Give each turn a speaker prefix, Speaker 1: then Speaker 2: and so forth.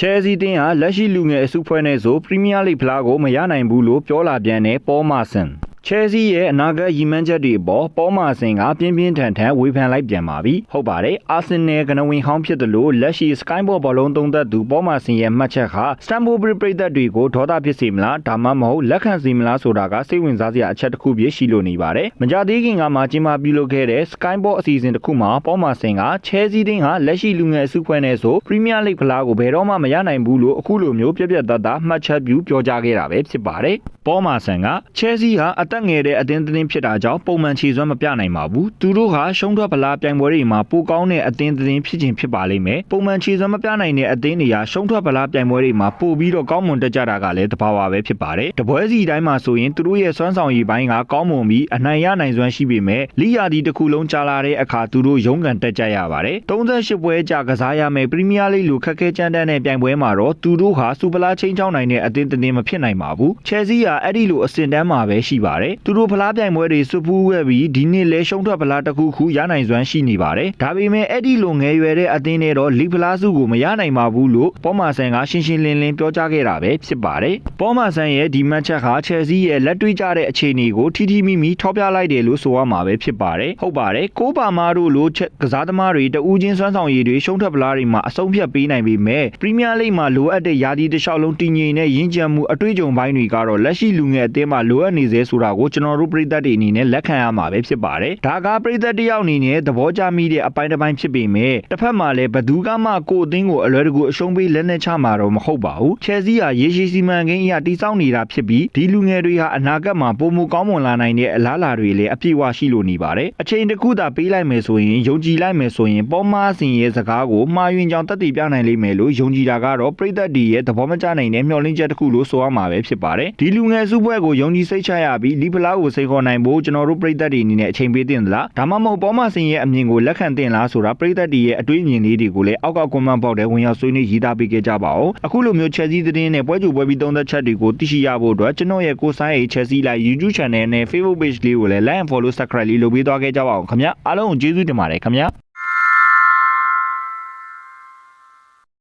Speaker 1: ချယ်ဆီတင်းဟာလက်ရှိလူငယ်အစုဖွဲ့နဲ့ဆိုပရီးမီးယားလိဂ်ဖလားကိုမရနိုင်ဘူးလို့ပြောလာပြန်တဲ့ပေါ်မာဆန် ချယ်ဆီရဲ့အနာဂတ်ရည်မှန်းချက်တွေအပေါ်ပေါ်မာဆန်ကပြင်းပြင်းထန်ထန်ဝေဖန်လိုက်ပြန်ပါပြီဟုတ်ပါတယ်အာဆင်နယ်ကနဝင်ဟောင်းဖြစ်တယ်လို့လက်ရှိ Sky Ball ဘောလုံးသုံးသက်သူပေါ်မာဆန်ရဲ့မှတ်ချက်ကစတန်ဖိုဘရီပရိသတ်တွေကိုဒေါသဖြစ်စေမလားဒါမှမဟုတ်လက်ခံစေမလားဆိုတာကစိတ်ဝင်စားစရာအချက်တစ်ခုပြရှိလို့နေပါတယ်မကြသေးခင်ကမှကျင်းပပြုလုပ်ခဲ့တဲ့ Sky Ball အစီအစဉ်တစ်ခုမှာပေါ်မာဆန်ကချယ်ဆီတင်းဟာလက်ရှိလူငယ်အစုဖွဲ့နဲ့ဆိုပရီးမီးယားလိဂ်ဖလားကိုဘယ်တော့မှမရနိုင်ဘူးလို့အခုလိုမျိုးပြက်ပြက်သားသားမှတ်ချက်ပြုပြောကြားခဲ့တာပဲဖြစ်ပါတယ်ပေါ်မာဆန်ကချယ်ဆီဟာအသက်ငယ်တဲ့အသင်းသတင်းဖြစ်တာကြောင့်ပုံမှန်ခြေစွမ်းမပြနိုင်ပါဘူးသူတို့ဟာရှုံးထွက်ဗလားပြိုင်ပွဲတွေမှာပိုကောင်းတဲ့အသင်းသတင်းဖြစ်ခြင်းဖြစ်ပါလိမ့်မယ်ပုံမှန်ခြေစွမ်းမပြနိုင်တဲ့အသင်းတွေဟာရှုံးထွက်ဗလားပြိုင်ပွဲတွေမှာပိုပြီးတော့ကောင်းမွန်တက်ကြတာကလည်းတဘာဝပဲဖြစ်ပါတယ်တပွဲစီတိုင်းမှာဆိုရင်သူတို့ရဲ့စွမ်းဆောင်ရည်ပိုင်းကကောင်းမွန်ပြီးအနိုင်ရနိုင်စွမ်းရှိပေမဲ့လိယာဒီတစ်ခုလုံးကြာလာတဲ့အခါသူတို့ရုန်းကန်တက်ကြရပါတယ်38ပွဲကြာကစားရမယ်ပရီးမီးယားလိလိုခက်ခဲကြမ်းတမ်းတဲ့ပြိုင်ပွဲမှာတော့သူတို့ဟာစူပလာချင်းချောင်းနိုင်တဲ့အသင်းသတင်းမဖြစ်နိုင်ပါဘူးချယ်ဆီဟာအဲ့ဒီလိုအဆင့်တန်းမှာပဲရှိပါတယ်သူတို့ဖလားပြိုင်ပွဲတွေစွပူးခဲ့ပြီးဒီနှစ်လဲရှုံးထွက်ဖလားတစ်ခုခုရနိုင်စွမ်းရှိနေပါတယ်ဒါပေမဲ့အဲ့ဒီလိုငယ်ရွယ်တဲ့အသင်းတွေတော့လီဖလားစုကိုမရနိုင်ပါဘူးလို့ပေါ်မာဆန်ကရှင်းရှင်းလင်းလင်းပြောကြားခဲ့တာပဲဖြစ်ပါတယ်ပေါ်မာဆန်ရဲ့ဒီမတ်ချက်ဟာချယ်ဆီရဲ့လက်တွေ့ကျတဲ့အခြေအနေကိုထီထီမိမိထောက်ပြလိုက်တယ်လို့ဆိုရမှာပဲဖြစ်ပါတယ်ဟုတ်ပါတယ်ကိုပါမာတို့လိုချက်ကစားသမားတွေတဦးချင်းစွမ်းဆောင်ရည်တွေရှုံးထွက်ဖလားတွေမှာအဆုံးဖြတ်ပေးနိုင်ပေမဲ့ပရီးမီးယားလိဂ်မှာလိုအပ်တဲ့ယာတီတစ်လျှောက်လုံးတည်ငြိမ်တဲ့ရင်းချမ်းမှုအတွေ့အကြုံပိုင်းတွေကတော့လက်ရှိလူငယ်အသင်းမှာလိုအပ်နေသေးဆိုတာကိုကျွန်တော်တို့ပြည်သက်တွေအနေနဲ့လက်ခံရမှာပဲဖြစ်ပါတယ်ဒါကပြည်သက်တယောက်အနေနဲ့သဘောကျမိတဲ့အပိုင်းတစ်ပိုင်းဖြစ်ပေမဲ့တစ်ဖက်မှာလည်းဘသူကမှကိုယ်အသင်းကိုအလွယ်တကူအရှုံးပေးလက်နဲ့ချမှာတော့မဟုတ်ပါဘူးချယ်ဆီဟာရေရှည်စီမံကိန်းအရတိစောက်နေတာဖြစ်ပြီးဒီလူငယ်တွေဟာအနာဂတ်မှာပုံမကောင်းမွန်လာနိုင်တဲ့အလားအလာတွေလည်းအပြည့်အဝရှိလို့နေပါတယ်အချိန်တစ်ခုသာပေးလိုက်မယ်ဆိုရင်ယုံကြည်လိုက်မယ်ဆိုရင်ပေါ်မာစင်ရဲ့စကားကိုမှားယွင်းကြောင်တက်တည်ပြနိုင်လိမ့်မယ်လို့ယုံကြည်တာကတော့ပြည်သက်တွေရဲ့သဘောမကျနိုင်တဲ့မျှော်လင့်ချက်တစ်ခုလို့ဆိုရမှာပဲဖြစ်ပါတယ်ဒီလူငယ်စုပွဲကိုယုံကြည်စိတ်ချရပြီးလီဖလားကိုစိတ်ခေါ်နိုင်ဖို့ကျွန်တော်တို့ပြည်သက်တွေအနေနဲ့အချိန်ပေးသင့်သလားဒါမှမဟုတ်ပေါ်မာစင်ရဲ့အမြင်ကိုလက်ခံသင့်လားဆိုတာပြည်သက်တွေရဲ့အတွေးအမြင်လေးတွေကိုလည်းအောက်ကကွန်မန့်ဘောက်ထဲဝင်ရောက်ဆွေးနွေးရေးသားပေးခဲ့ကြပါဦးအခုလိုမျိုး Chelsea သတင်းနဲ့ပွဲကြိုပွဲပြီးသုံးသက်ချက်တွေကိုသိရှိရဖို့အတွက်ကျွန်တော်ရဲ့ကိုဆိုင်ရဲ့ Chelsea Live YouTube Channel နဲ့ Facebook Page လေးကိုလည်း Like and Follow Subscribe လေးလုပ်ပေးသွားခဲ့ကြပါအောင်ခင်ဗျာအားလုံးကိုကျေးဇူးတင်ပါတယ်ခင်ဗျာ